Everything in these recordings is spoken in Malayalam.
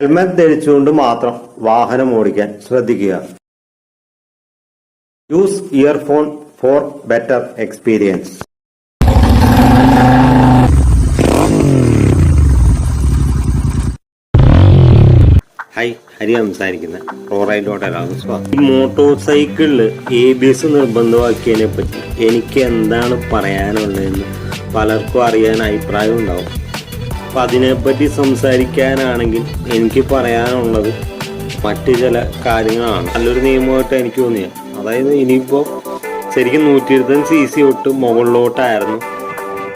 ഹെൽമറ്റ് ധരിച്ചുകൊണ്ട് മാത്രം വാഹനം ഓടിക്കാൻ ശ്രദ്ധിക്കുക. Use earphone for better experience hi Hari സംസാരിക്കുന്ന റോറൈഡോട്ടാണ് ഈ മോട്ടോർ സൈക്കിളിൽ എ ബി എസ് നിർബന്ധമാക്കിയതിനെ പറ്റി എനിക്ക് എന്താണ് പറയാനുള്ളതെന്ന് പലർക്കും അറിയാൻ അഭിപ്രായം ഉണ്ടാവും. അപ്പം അതിനെപ്പറ്റി സംസാരിക്കാനാണെങ്കിൽ എനിക്ക് പറയാനുള്ളത് മറ്റ് ചില കാര്യങ്ങളാണ്. നല്ലൊരു നിയമമായിട്ട് എനിക്ക് തോന്നിയത് അതായത് ഇനിയിപ്പോൾ ശരിക്കും നൂറ്റി ഇരുപത്തഞ്ച് സി സി തൊട്ട് മുകളിലോട്ടായിരുന്നു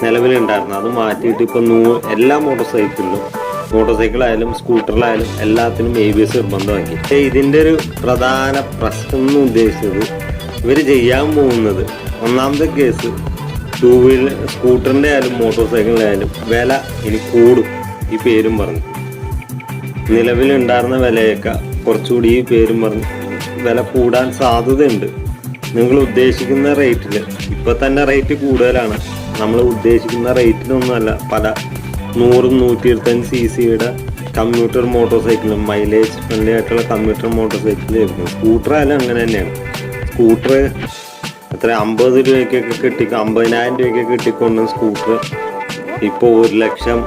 നിലവിലുണ്ടായിരുന്നു അത് മാറ്റിയിട്ട് ഇപ്പോൾ നൂ എല്ലാ മോട്ടോർ സൈക്കിളിലും മോട്ടോർ സൈക്കിളായാലും സ്കൂട്ടറിലായാലും എല്ലാത്തിനും എ ബി എസ് നിർബന്ധമാക്കി. പക്ഷേ ഇതിന്റെ ഒരു പ്രധാന പ്രശ്നം എന്ന് ഉദ്ദേശിച്ചത് ഇവർ ചെയ്യാൻ പോകുന്നത് ഒന്നാമത്തെ കേസ് ടൂ വീലർ സ്കൂട്ടറിന്റെ ആയാലും മോട്ടോർ സൈക്കിളിന്റെ ആയാലും വില ഇനി കൂടും ഈ പേരും പറഞ്ഞു. നിലവിലുണ്ടായിരുന്ന വിലയൊക്കെ കുറച്ചുകൂടി ഈ പേരും പറഞ്ഞു വില കൂടാൻ സാധ്യതയുണ്ട്. നിങ്ങൾ ഉദ്ദേശിക്കുന്ന റേറ്റിൽ ഇപ്പൊ തന്നെ റേറ്റ് കൂടുതലാണ്. നമ്മൾ ഉദ്ദേശിക്കുന്ന റേറ്റിനൊന്നുമല്ല പല നൂറും നൂറ്റി ഇരുപത്തഞ്ച് സി സിയുടെ കമ്പ്യൂട്ടർ മോട്ടോർ സൈക്കിളും മൈലേജ് ഫ്രണ്ട്ലി ആയിട്ടുള്ള കമ്പ്യൂട്ടർ മോട്ടോർ സൈക്കിൾ ആയിരിക്കും സ്കൂട്ടർ ആയാലും അങ്ങനെ തന്നെയാണ്. സ്കൂട്ടർ എത്ര? അമ്പത് രൂപയ്ക്കൊക്കെ കിട്ടി അമ്പതിനായിരം രൂപയ്ക്കൊക്കെ കിട്ടിക്കൊണ്ട് സ്കൂട്ടർ. ഇപ്പോൾ ഒരു ലക്ഷം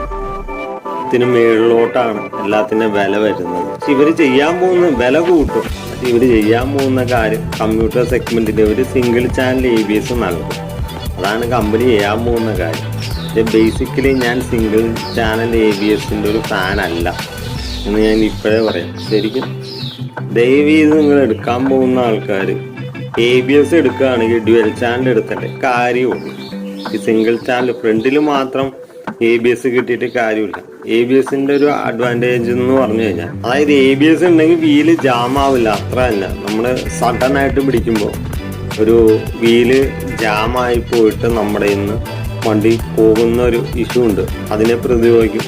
ത്തിന് മേളിലോട്ടാണ് എല്ലാത്തിന്റെ വില വരുന്നത്. ഇവർ ചെയ്യാൻ പോകുന്ന വില കൂട്ടും. പക്ഷെ ചെയ്യാൻ പോകുന്ന കാര്യം കമ്പ്യൂട്ടർ സെഗ്മെന്റിൽ ഇവർ single channel A B S നൽകും. അതാണ് കമ്പനി ചെയ്യാൻ പോകുന്ന കാര്യം. പക്ഷെ ബേസിക്കലി ഞാൻ സിംഗിൾ ചാനൽ എ ബി എസിന്റെ ഒരു ഫാൻ അല്ല എന്ന് ഞാൻ ഇപ്പോഴേ പറയാം. ശരിക്കും ദയവ് ചെയ്ത് നിങ്ങൾ എടുക്കാൻ പോകുന്ന ആൾക്കാർ എ ബി എസ് എടുക്കുകയാണെങ്കിൽ ഡ്യുവൽ ചാനൽ എടുക്കണ്ടേ? കാര്യമുള്ളൂ ഈ സിംഗിൾ ചാനൽ ഫ്രണ്ടിൽ മാത്രം എ ബി എസ് കിട്ടിയിട്ട് കാര്യമില്ല. എ ബി എസിന്റെ ഒരു അഡ്വാന്റേജ് എന്ന് പറഞ്ഞു കഴിഞ്ഞാൽ അതായത് എ ബി എസ് ഉണ്ടെങ്കിൽ വീൽ ജാം ആവില്ല അത്ര തന്നെ. നമ്മൾ സഡൻ ആയിട്ട് പിടിക്കുമ്പോൾ ഒരു വീൽ ജാമായി പോയിട്ട് നമ്മുടെ ഇന്ന് വണ്ടി പോകുന്ന ഒരു ഇഷ്യൂ ഉണ്ട്. അതിനെ പ്രതിരോധിക്കും.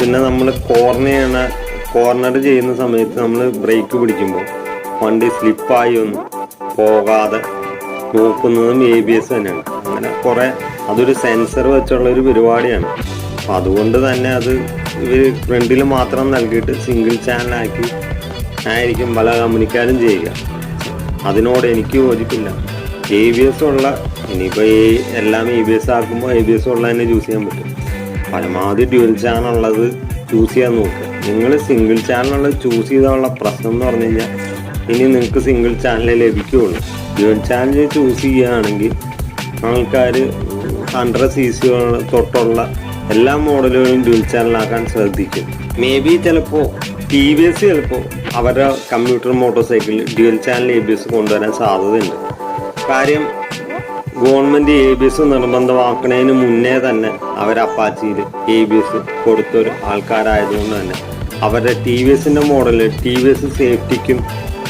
പിന്നെ നമ്മൾ കോർണർ ചെയ്യണ കോർണർ ചെയ്യുന്ന സമയത്ത് നമ്മൾ ബ്രേക്ക് പിടിക്കുമ്പോൾ വണ്ടി സ്ലിപ്പായി ഒന്നും പോകാതെ നോക്കുന്നതും എ ബി എസ് തന്നെയാണ്. അങ്ങനെ കുറെ അതൊരു സെൻസർ വെച്ചുള്ള ഒരു പരിപാടിയാണ്. അപ്പം അതുകൊണ്ട് തന്നെ അത് ഇവർ ഫ്രണ്ടിൽ മാത്രം നൽകിയിട്ട് സിംഗിൾ ചാനലാക്കി ആയിരിക്കും പല കമ്പനിക്കാരും ചെയ്യുക. അതിനോട് എനിക്ക് യോജിപ്പില്ല. എ ബി എസ് ഉള്ള ഇനിയിപ്പോൾ ഈ എല്ലാം എ ബി എസ് ആക്കുമ്പോൾ എ ബി എസ് ഉള്ള തന്നെ ചൂസ് ചെയ്യാൻ പറ്റും. പരമാവധി ഡ്യുവൽ ചാനൽ ഉള്ളത് ചൂസ് ചെയ്യാൻ നോക്കുക. നിങ്ങൾ സിംഗിൾ ചാനലുള്ളത് ചൂസ് ചെയ്താലുള്ള പ്രശ്നം എന്ന് പറഞ്ഞു കഴിഞ്ഞാൽ ഇനി നിങ്ങൾക്ക് സിംഗിൾ ചാനലേ ലഭിക്കുകയുള്ളൂ ഡ്യുവൽ ചാനൽ ചൂസ് ചെയ്യുകയാണെങ്കിൽ ആൾക്കാർ ഹൺഡ്രഡ് സി സി തൊട്ടുള്ള എല്ലാ മോഡലുകളും ഡ്യുവൽ ചാനലാക്കാൻ ശ്രദ്ധിക്കും. മേ ബി ചിലപ്പോൾ ടി വി എസ് ചിലപ്പോൾ അവരുടെ commuter motorcycle dual channel A B S കൊണ്ടുവരാൻ സാധ്യതയുണ്ട്. കാര്യം ഗവൺമെന്റ് എ ബി എസ് നിർബന്ധമാക്കുന്നതിന് മുന്നേ തന്നെ അവർ അപ്പാച്ചിയിൽ എ ബി എസ് കൊടുത്തൊരു ആൾക്കാരായതുകൊണ്ട് തന്നെ അവരുടെ ടി വി എസിന്റെ മോഡൽ ടി വി എസ് സേഫ്റ്റിക്കും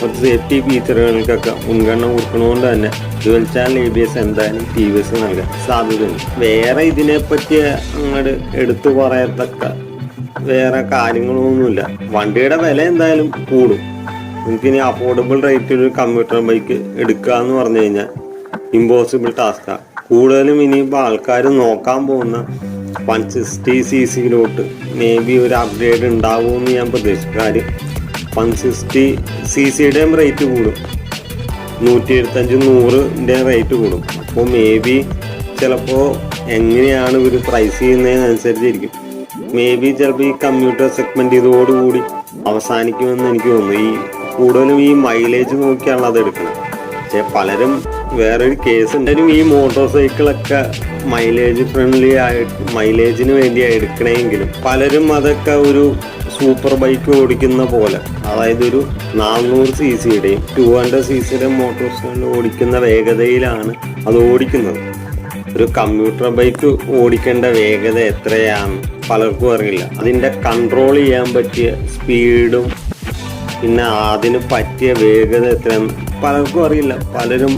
കുറച്ച് സേഫ്റ്റി ഫീച്ചറുകൾക്കൊക്കെ മുൻഗണന കൊടുക്കുന്നതുകൊണ്ട് തന്നെ dual channel A B S എന്തായാലും ടി വി എസ് നൽകാൻ സാധ്യതയുണ്ട്. വേറെ ഇതിനെപ്പറ്റി അങ്ങോട്ട് എടുത്തു പറയത്തക്ക വേറെ കാര്യങ്ങളൊന്നുമില്ല. വണ്ടിയുടെ വില എന്തായാലും കൂടും. നമുക്കിനി അഫോർഡബിൾ റേറ്റിൽ ഒരു കമ്പ്യൂട്ടർ ബൈക്ക് എടുക്കുക എന്ന് പറഞ്ഞു കഴിഞ്ഞാൽ ഇമ്പോസിബിൾ ടാസ്ക്കാണ് കൂടുതലും ഇനിയിപ്പോൾ ആൾക്കാർ നോക്കാൻ പോകുന്ന വൺ സിക്സ്റ്റി സി സിയിലോട്ട് മേ ബി ഒരു അപ്ഗ്രേഡ് ഉണ്ടാവുമെന്ന് ഞാൻ പ്രതീക്ഷിച്ചു കാര്യം വൺ സിക്സ്റ്റി സി സിയുടെയും റേറ്റ് കൂടും. നൂറ്റി എഴുപത്തഞ്ച് നൂറിന്റെ റേറ്റ് കൂടും. അപ്പോൾ മേ ബി ചിലപ്പോൾ എങ്ങനെയാണ് ഇവർ പ്രൈസ് ചെയ്യുന്നതിനനുസരിച്ചിരിക്കും. മേ ബി ചിലപ്പോൾ ഈ കമ്പ്യൂട്ടർ സെഗ്മെന്റ് ഇതോടുകൂടി അവസാനിക്കുമെന്ന് എനിക്ക് തോന്നുന്നു. ഈ കൂടുതലും ഈ മൈലേജ് നോക്കിയാണ് അത് എടുക്കുന്നത്. പക്ഷേ പലരും വേറൊരു കേസ് ഉണ്ടെങ്കിലും ഈ മോട്ടോർ സൈക്കിളൊക്കെ മൈലേജ് ഫ്രണ്ട്ലി ആയി മൈലേജിന് വേണ്ടിയാണ് എടുക്കണമെങ്കിലും പലരും അതൊക്കെ ഒരു സൂപ്പർ ബൈക്ക് ഓടിക്കുന്ന പോലെ. അതായത് ഒരു നാനൂറ് സി സിയുടെയും ടു ഹൺഡ്രഡ് സി സിയുടെയും മോട്ടോർ സൈക്കിൾ ഓടിക്കുന്ന വേഗതയിലാണ് അത് ഓടിക്കുന്നത്. ഒരു കമ്പ്യൂട്ടർ ബൈക്ക് ഓടിക്കേണ്ട വേഗത എത്രയാണ് പലർക്കും അറിയില്ല. അതിന്റെ കൺട്രോൾ ചെയ്യാൻ പറ്റിയ സ്പീഡും പിന്നെ അതിന് പറ്റിയ വേഗത എത്രയാണ് പലർക്കും അറിയില്ല. പലരും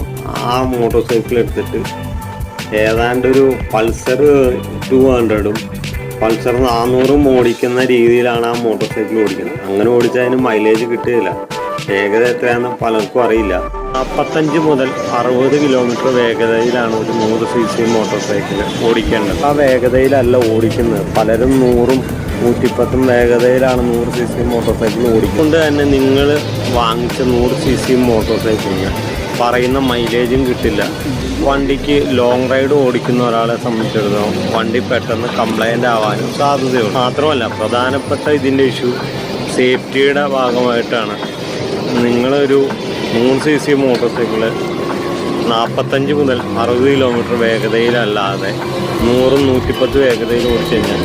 ആ മോട്ടോർ സൈക്കിൾ എടുത്തിട്ട് ഏതാണ്ട് ഒരു പൾസർ ടു ഹൺഡ്രഡും പൾസർ നാനൂറും ഓടിക്കുന്ന രീതിയിലാണ് ആ മോട്ടോർ സൈക്കിൾ ഓടിക്കുന്നത്. അങ്ങനെ ഓടിച്ചാൽ അതിന് മൈലേജ് കിട്ടുകയില്ല. വേഗത എത്രയാണെന്ന് പലർക്കും അറിയില്ല. നാൽപ്പത്തഞ്ച് മുതൽ അറുപത് കിലോമീറ്റർ വേഗതയിലാണ് ഒരു നൂറ് സി സി മോട്ടോർ സൈക്കിൾ ഓടിക്കേണ്ടത്. ആ വേഗതയിലല്ല ഓടിക്കുന്നത്. പലരും നൂറും നൂറ്റിപ്പത്തും വേഗതയിലാണ് നൂറ് സി സി മോട്ടോർ സൈക്കിൾ ഓടിക്കുന്നത്. തന്നെ നിങ്ങൾ വാങ്ങിച്ച നൂറ് സി സി മോട്ടോർ സൈക്കിളിന് പറയുന്ന മൈലേജും കിട്ടില്ല. വണ്ടിക്ക് ലോങ് റൈഡ് ഓടിക്കുന്ന ഒരാളെ സംബന്ധിച്ചിടത്തോളം വണ്ടി പെട്ടെന്ന് കംപ്ലൈന്റ് ആവാനും സാധ്യതയുണ്ട്. മാത്രമല്ല പ്രധാനപ്പെട്ട ഇതിന്റെ ഇഷ്യൂ സേഫ്റ്റിയുടെ ഭാഗമായിട്ടാണ്. നിങ്ങളൊരു മൂന്ന് സി സി മോട്ടോർ സൈക്കിൾ നാൽപ്പത്തഞ്ച് മുതൽ അറുപത് കിലോമീറ്റർ വേഗതയിലല്ലാതെ നൂറും നൂറ്റിപ്പത്ത് വേഗതയിൽ ഓടിച്ചു കഴിഞ്ഞാൽ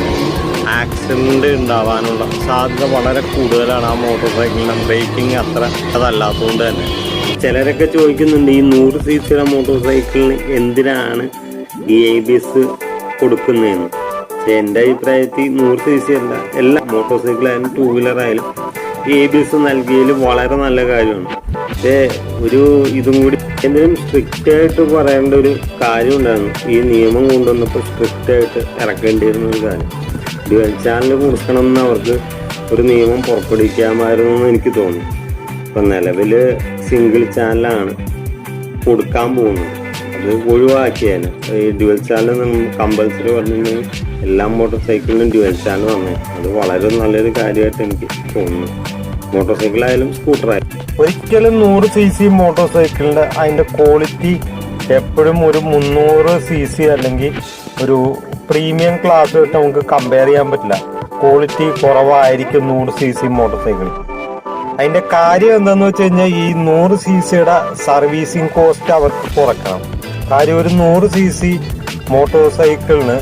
ആക്സിഡന്റ് ഉണ്ടാവാനുള്ള സാധ്യത വളരെ കൂടുതലാണ് ആ മോട്ടോർ സൈക്കിളിന്റെ ബ്രേക്കിംഗ് അത്ര അതല്ലാത്തതുകൊണ്ട് തന്നെ. ചിലരൊക്കെ ചോദിക്കുന്നുണ്ട് ഈ നൂറ് സി സിയുടെ മോട്ടോർ സൈക്കിളിന് എന്തിനാണ് ഈ എ ബി എസ് കൊടുക്കുന്നതെന്ന്? പക്ഷേ എന്റെ അഭിപ്രായത്തിൽ നൂറ് സി സി അല്ല എല്ലാ മോട്ടോർ സൈക്കിളായാലും ടൂ വീലർ ആയാലും എ ബി എസ് നൽകിയതിൽ വളരെ നല്ല കാര്യമാണ്. പക്ഷേ ഒരു ഇതും കൂടി എന്തെങ്കിലും സ്ട്രിക്റ്റ് ആയിട്ട് പറയേണ്ട ഒരു കാര്യം ഉണ്ടായിരുന്നു. ഈ നിയമം കൊണ്ടുവന്നപ്പോൾ സ്ട്രിക്റ്റ് ആയിട്ട് ഇറക്കേണ്ടിയിരുന്ന ഒരു കാര്യം. ഡ്യുവൽ ചാനൽ കൊടുക്കണം എന്ന് അവർക്ക് ഒരു നിയമം പുറപ്പെടുവിക്കാമായിരുന്നു എന്ന് എനിക്ക് തോന്നി. ഇപ്പം നിലവിൽ സിംഗിൾ ചാനലാണ് കൊടുക്കാൻ പോകുന്നത്. അത് ഒഴിവാക്കിയാണ് ഈ ഡ്യുവൽ ചാനൽ കമ്പൽസറി പറഞ്ഞു എല്ലാ മോട്ടോർ സൈക്കിളിനും ഡ്യുവൽ ചാനൽ വന്നേ. അത് വളരെ നല്ലൊരു കാര്യമായിട്ട് എനിക്ക് തോന്നുന്നു. മോട്ടോർ സൈക്കിൾ സൈക്കിളായാലും സ്കൂട്ടറായാലും ഒരിക്കലും നൂറ് സി സി മോട്ടോർ സൈക്കിളിന്റെ അതിന്റെ ക്വാളിറ്റി എപ്പോഴും ഒരു മുന്നൂറ് സി സി അല്ലെങ്കിൽ ഒരു പ്രീമിയം ക്ലാസ് ആയിട്ട് നമുക്ക് കമ്പയർ ചെയ്യാൻ പറ്റില്ല. ക്വാളിറ്റി കുറവായിരിക്കും നൂറ് സി സി മോട്ടോർ സൈക്കിൾ അതിന്റെ കാര്യം എന്താന്ന് വെച്ച് കഴിഞ്ഞാൽ ഈ നൂറ് സി സിയുടെ സർവീസിങ് കോസ്റ്റ് അവർക്ക് കുറക്കണം. കാര്യം ഒരു നൂറ് സി സി മോട്ടോർ സൈക്കിളിന്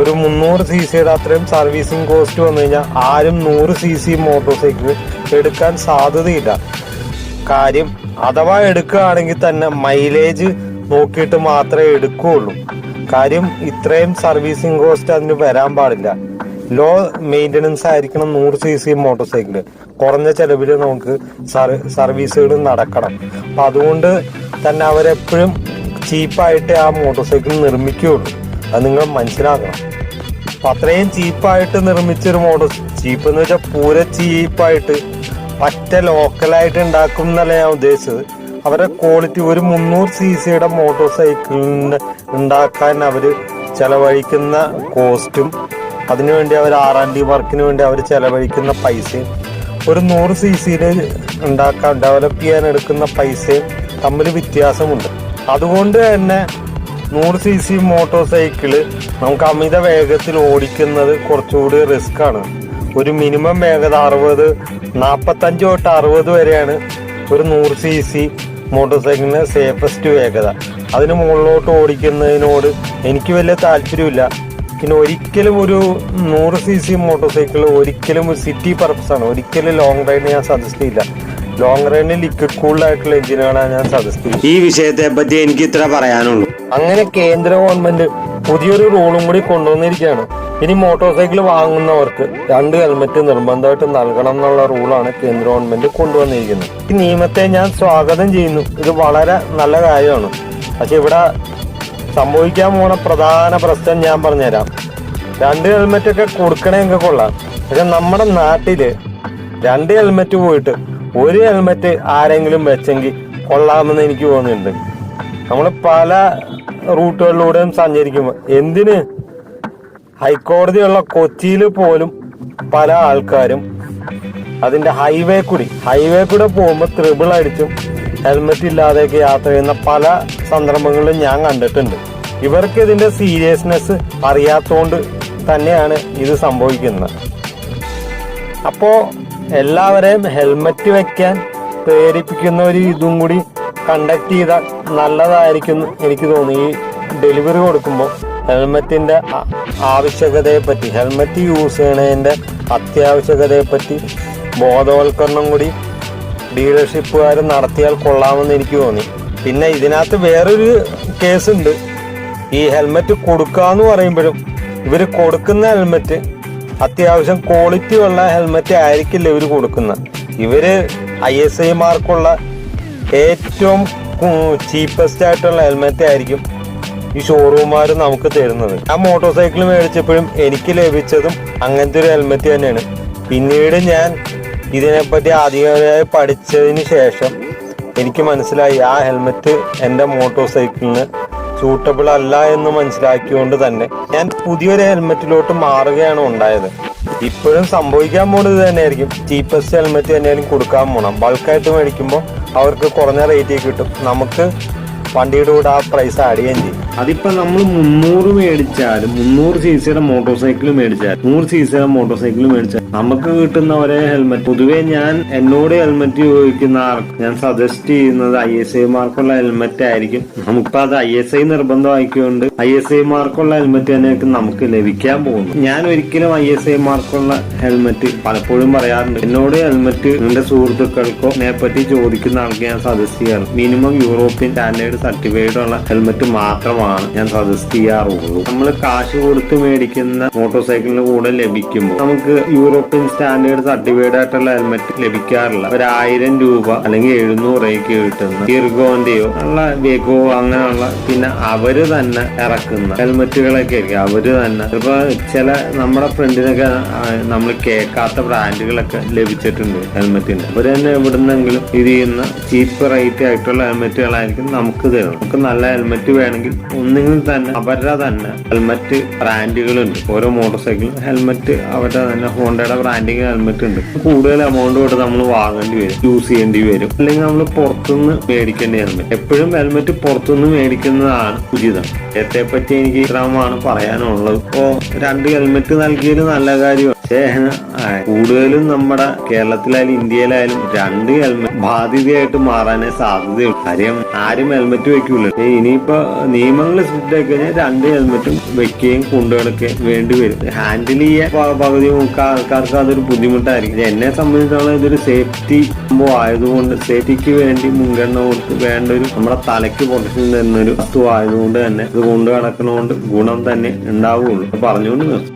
ഒരു മുന്നൂറ് സി സിയുടെ അത്രയും സർവീസിങ് കോസ്റ്റ് വന്നു കഴിഞ്ഞാൽ ആരും നൂറ് സി സി മോട്ടോർ സൈക്കിൾ എടുക്കാൻ സാധ്യതയില്ല. കാര്യം അഥവാ എടുക്കുകയാണെങ്കിൽ തന്നെ മൈലേജ് നോക്കിയിട്ട് മാത്രമേ എടുക്കുകയുള്ളൂ. കാര്യം ഇത്രയും സർവീസിങ് കോസ്റ്റ് അതിന് വരാൻ പാടില്ല. ലോ മെയിന്റനൻസ് ആയിരിക്കണം നൂറ് സി സി മോട്ടോർ സൈക്കിൾ കുറഞ്ഞ ചെലവിൽ നമുക്ക് സർവീസുകൾ നടക്കണം. അപ്പം അതുകൊണ്ട് തന്നെ അവരെപ്പോഴും ചീപ്പായിട്ട് ആ മോട്ടോർ സൈക്കിൾ നിർമ്മിക്കുകയുള്ളൂ. അത് നിങ്ങൾ മനസ്സിലാക്കണം. അപ്പം അത്രയും ചീപ്പായിട്ട് നിർമ്മിച്ചൊരു മോട്ടോർ ചീപ്പ് എന്ന് വെച്ചാൽ പൂര ചീപ്പായിട്ട് പറ്റ ലോക്കലായിട്ട് ഉണ്ടാക്കും എന്നല്ല ഞാൻ ഉദ്ദേശിച്ചത്. അവരുടെ ക്വാളിറ്റി ഒരു മുന്നൂറ് സി സിയുടെ മോട്ടോർ സൈക്കിളിന് ഉണ്ടാക്കാൻ അവർ ചെലവഴിക്കുന്ന കോസ്റ്റും അതിനുവേണ്ടി അവർ ആർ ആൻഡ് ഡി വർക്കിന് വേണ്ടി അവർ ചെലവഴിക്കുന്ന പൈസയും ഒരു നൂറ് സി സിയിൽ ഉണ്ടാക്കാൻ ഡെവലപ്പ് ചെയ്യാൻ എടുക്കുന്ന പൈസയും തമ്മിൽ വ്യത്യാസമുണ്ട്. അതുകൊണ്ട് തന്നെ നൂറ് സി സി മോട്ടോർ സൈക്കിൾ നമുക്ക് അമിത വേഗത്തിൽ ഓടിക്കുന്നത് കുറച്ചുകൂടി റിസ്ക് ആണ്. ഒരു മിനിമം വേഗത അറുപത് നാൽപ്പത്തഞ്ച് തൊട്ട് അറുപത് വരെയാണ് ഒരു നൂറ് സി സി മോട്ടോർ സൈക്കിളിന് സേഫസ്റ്റ് വേഗത. അതിന് മുകളിലോട്ട് ഓടിക്കുന്നതിനോട് എനിക്ക് വലിയ താല്പര്യമില്ല. പിന്നെ ഒരിക്കലും ഒരു നൂറ് സി സി മോട്ടോർ സൈക്കിൾ ഒരിക്കലും ഒരു സിറ്റി പർപ്പസ് ആണ്. ഒരിക്കലും ലോങ് റൈഡിന് ഞാൻ സജസ്റ്റ് ചെയ്യില്ല. ലോങ് റൈഡിന് ലിക്വിഡ് കൂൾഡായിട്ടുള്ള എഞ്ചിനുകളാണ് ഞാൻ സജസ്റ്റ് ചെയ്യുന്നത് ഈ വിഷയത്തെ പറ്റി എനിക്ക് ഇത്ര പറയാനുള്ളൂ. അങ്ങനെ കേന്ദ്ര ഗവൺമെന്റ് പുതിയൊരു റൂളും കൂടി കൊണ്ടുവന്നിരിക്കുകയാണ്. ഇനി മോട്ടോർ സൈക്കിൾ വാങ്ങുന്നവർക്ക് രണ്ട് ഹെൽമെറ്റ് നിർബന്ധമായിട്ട് നൽകണം എന്നുള്ള റൂളാണ് കേന്ദ്ര ഗവൺമെന്റ് കൊണ്ടുവന്നിരിക്കുന്നത്. ഈ നിയമത്തെ ഞാൻ സ്വാഗതം ചെയ്യുന്നു. ഇത് വളരെ നല്ല കാര്യമാണ്. പക്ഷെ ഇവിടെ സംഭവിക്കാൻ പോണ പ്രധാന പ്രശ്നം ഞാൻ പറഞ്ഞുതരാം. രണ്ട് ഹെൽമെറ്റ് ഒക്കെ കൊടുക്കണമെങ്കിൽ കൊള്ളാം. പക്ഷെ നമ്മുടെ നാട്ടിൽ രണ്ട് ഹെൽമെറ്റ് പോയിട്ട് ഒരു ഹെൽമെറ്റ് ആരെങ്കിലും വെച്ചെങ്കിൽ കൊള്ളാമെന്ന് എനിക്ക് തോന്നുന്നുണ്ട് നമ്മൾ പല റൂട്ടുകളിലൂടെയും സഞ്ചരിക്കുമ്പോൾ എന്തിന് ഹൈക്കോടതിയുള്ള കൊച്ചിയിൽ പോലും പല ആൾക്കാരും അതിന്റെ ഹൈവേ കൂടി ഹൈവേ കൂടെ പോകുമ്പോൾ ത്രിബിൾ അടിച്ചും ഹെൽമെറ്റ് ഇല്ലാതെയൊക്കെ യാത്ര ചെയ്യുന്ന പല സന്ദർഭങ്ങളിലും ഞാൻ കണ്ടിട്ടുണ്ട്. ഇവർക്ക് ഇതിന്റെ സീരിയസ്നെസ് അറിയാത്തതുകൊണ്ട് തന്നെയാണ് ഇത് സംഭവിക്കുന്നത്. അപ്പോ എല്ലാവരെയും ഹെൽമറ്റ് വെക്കാൻ പ്രേരിപ്പിക്കുന്ന ഒരു ഇതും കൂടി കണ്ടക്ട് ചെയ്താൽ നല്ലതായിരിക്കും എനിക്ക് തോന്നി. ഈ ഡെലിവറി കൊടുക്കുമ്പോൾ ഹെൽമെറ്റിന്റെ ആവശ്യകതയെപ്പറ്റി ആവശ്യകതയെ പറ്റി ഹെൽമെറ്റ് യൂസ് ചെയ്യണതിന്റെ അത്യാവശ്യകതയെ പറ്റി ബോധവൽക്കരണം കൂടി ഡീലർഷിപ്പുകാർ നടത്തിയാൽ കൊള്ളാമെന്ന് എനിക്ക് തോന്നി. പിന്നെ ഇതിനകത്ത് വേറൊരു കേസുണ്ട്. ഈ ഹെൽമെറ്റ് കൊടുക്കാന്ന് പറയുമ്പോഴും ഇവർ കൊടുക്കുന്ന ഹെൽമെറ്റ് അത്യാവശ്യം ക്വാളിറ്റി ഉള്ള ഹെൽമെറ്റ് ആയിരിക്കില്ല ഇവർ കൊടുക്കുന്നത്. ഇവർ ഐ എസ് ഐ മാർക്കുള്ള ഏറ്റവും ചീപ്പസ്റ്റ് ആയിട്ടുള്ള ഹെൽമെറ്റ് ആയിരിക്കും ഈ ഷോറൂമുകാർ നമുക്ക് തരുന്നത്. ആ മോട്ടോർ സൈക്കിൾ മേടിച്ചപ്പോഴും എനിക്ക് ലഭിച്ചതും അങ്ങനത്തെ ഒരു ഹെൽമെറ്റ് തന്നെയാണ്. പിന്നീട് ഞാൻ ഇതിനെപ്പറ്റി ആദ്യമായി പഠിച്ചതിന് ശേഷം എനിക്ക് മനസ്സിലായി ആ ഹെൽമെറ്റ് എന്റെ മോട്ടോർ സൈക്കിളിന് സൂട്ടബിൾ അല്ല എന്ന് മനസ്സിലാക്കിയുകൊണ്ട് തന്നെ ഞാൻ പുതിയൊരു ഹെൽമെറ്റിലോട്ട് മാറുകയാണ് ഉണ്ടായത്. ഇപ്പോഴും സംഭവിക്കാൻ ഇത് തന്നെയായിരിക്കും. ചീപ്പസ്റ്റ് ഹെൽമെറ്റ് തന്നെയായിരിക്കും കൊടുക്കാൻ പോകണം ബൾക്കായിട്ട് മേടിക്കുമ്പോൾ അവർക്ക് കുറഞ്ഞ റേറ്റിൽ കിട്ടും. നമുക്ക് വണ്ടിയുടെ കൂടെ ആ പ്രൈസ് ആഡ് ചെയ്യുകയും ചെയ്യും. അതിപ്പോ നമ്മൾ മുന്നൂറ് മേടിച്ചാലും മുന്നൂറ് സി സിയുടെ മോട്ടോർ സൈക്കിൾ മേടിച്ചാൽ നൂറ് സി സിയുടെ മോട്ടോർ സൈക്കിൾ മേടിച്ചാൽ നമുക്ക് കിട്ടുന്ന ഒരേ ഹെൽമെറ്റ് പൊതുവേ ഞാൻ എന്നോട് ഹെൽമെറ്റ് ചോദിക്കുന്ന ആർക്ക് ഞാൻ സജസ്റ്റ് ചെയ്യുന്നത് ഐ എസ് ഐ മാർക്കുള്ള ഹെൽമെറ്റ് ആയിരിക്കും. നമുക്കിപ്പോ അത് ഐ എസ് ഐ നിർബന്ധമാക്കിക്കൊണ്ട് ഐ എസ് ഐ മാർക്കുള്ള ഹെൽമെറ്റ് തന്നെയായിരിക്കും നമുക്ക് ലഭിക്കാൻ പോകുന്നു. ഞാൻ ഒരിക്കലും ഐ എസ് ഐ മാർക്കുള്ള ഹെൽമെറ്റ് പലപ്പോഴും പറയാറുണ്ട്. എന്നോട് ഹെൽമെറ്റ് നിന്റെ സുഹൃത്തുക്കൾക്കോ പറ്റി ചോദിക്കുന്ന ആൾക്ക് ഞാൻ സജസ്റ്റ് ചെയ്യാറ് മിനിമം യൂറോപ്യൻ സ്റ്റാൻഡേർഡ് സർട്ടിഫൈഡ് ഉള്ള ഹെൽമെറ്റ് മാത്രമാണ് ഞാൻ സജസ്റ്റ് ചെയ്യാറുള്ളൂ. നമ്മൾ കാശ് കൊടുത്ത് മേടിക്കുന്ന മോട്ടോർ സൈക്കിളിന് കൂടെ ലഭിക്കുമ്പോൾ നമുക്ക് യൂറോപ്യൻ സ്റ്റാൻഡേർഡ് സർട്ടിഫൈഡ് ആയിട്ടുള്ള ഹെൽമെറ്റ് ലഭിക്കാറില്ല. ഒരു ആയിരം രൂപ അല്ലെങ്കിൽ എഴുന്നൂറ് രൂപയ്ക്ക് കിട്ടുന്ന ഇർഗോന്റെയോ ഉള്ള വേഗോ അങ്ങനെയുള്ള പിന്നെ അവർ തന്നെ ഇറക്കുന്ന ഹെൽമെറ്റുകളൊക്കെ ആയിരിക്കും. അവർ തന്നെ ഇപ്പൊ ചില നമ്മുടെ ഫ്രണ്ടിനൊക്കെ നമ്മൾ കേൾക്കാത്ത ബ്രാൻഡുകളൊക്കെ ലഭിച്ചിട്ടുണ്ട് ഹെൽമെറ്റിന് അവർ തന്നെ എവിടുന്നെങ്കിലും ഇത് ചെയ്യുന്ന ചീപ്പ് റേറ്റ് ആയിട്ടുള്ള ഹെൽമെറ്റുകളായിരിക്കും നമുക്ക് തരുന്നത് നമുക്ക് നല്ല ഹെൽമെറ്റ് വേണമെങ്കിൽ ഒന്നുകിൽ തന്നെ അവരുടെ തന്നെ ഹെൽമെറ്റ് ബ്രാൻഡുകളുണ്ട് ഓരോ മോട്ടോർ സൈക്കിളും ഹെൽമെറ്റ് അവരുടെ തന്നെ ഹോണ്ടയുടെ ബ്രാൻഡിങ് ഹെൽമെറ്റ് ഉണ്ട്. കൂടുതൽ എമൗണ്ട് കൊടുത്ത് നമ്മൾ വാങ്ങേണ്ടി വരും യൂസ് ചെയ്യേണ്ടി വരും. അല്ലെങ്കിൽ നമ്മൾ പുറത്തുനിന്ന് മേടിക്കേണ്ടി ഹെൽമെറ്റ് എപ്പോഴും ഹെൽമെറ്റ് പുറത്തുനിന്ന് മേടിക്കുന്നതാണ് ഉചിതം. നേരത്തെ പറ്റി എനിക്ക് ഇത്രമാണ് പറയാനുള്ളത്. ഇപ്പോ രണ്ട് ഹെൽമെറ്റ് നൽകിയത് നല്ല കാര്യമാണ്. പക്ഷേ കൂടുതലും നമ്മുടെ കേരളത്തിലായാലും ഇന്ത്യയിലായാലും രണ്ട് ഹെൽമെറ്റ് ബാധ്യതയായിട്ട് മാറാനേ സാധ്യതയുള്ളൂ. കാര്യം ആരും ഹെൽമെറ്റ് വെക്കൂല. ഇനിയിപ്പോ നിയമങ്ങൾ സ്ട്രിക്റ്റ് ആയി കഴിഞ്ഞാൽ രണ്ട് ഹെൽമെറ്റും വെക്കുകയും കൊണ്ടുനടക്കുകയും വേണ്ടി വരും. ഹാൻഡിൽ ചെയ്യാൻ പകുതി മുക്ക ആൾക്കാർക്ക് അതൊരു ബുദ്ധിമുട്ടായിരിക്കും. എന്നെ സംബന്ധിച്ചിടത്തോളം ഇതൊരു സേഫ്റ്റി സംഭവം ആയതുകൊണ്ട് സേഫ്റ്റിക്ക് വേണ്ടി മുൻഗണന കൊടുത്ത് വേണ്ട ഒരു നമ്മുടെ തലയ്ക്ക് പ്രൊട്ടക്ഷൻ ഒരു വസ്തു ആയതുകൊണ്ട് തന്നെ ഇത് കൊണ്ടു നടക്കണോണ്ട് ഗുണം തന്നെ ഉണ്ടാവുകയുള്ളൂ പറഞ്ഞുകൊണ്ട് നിർത്തും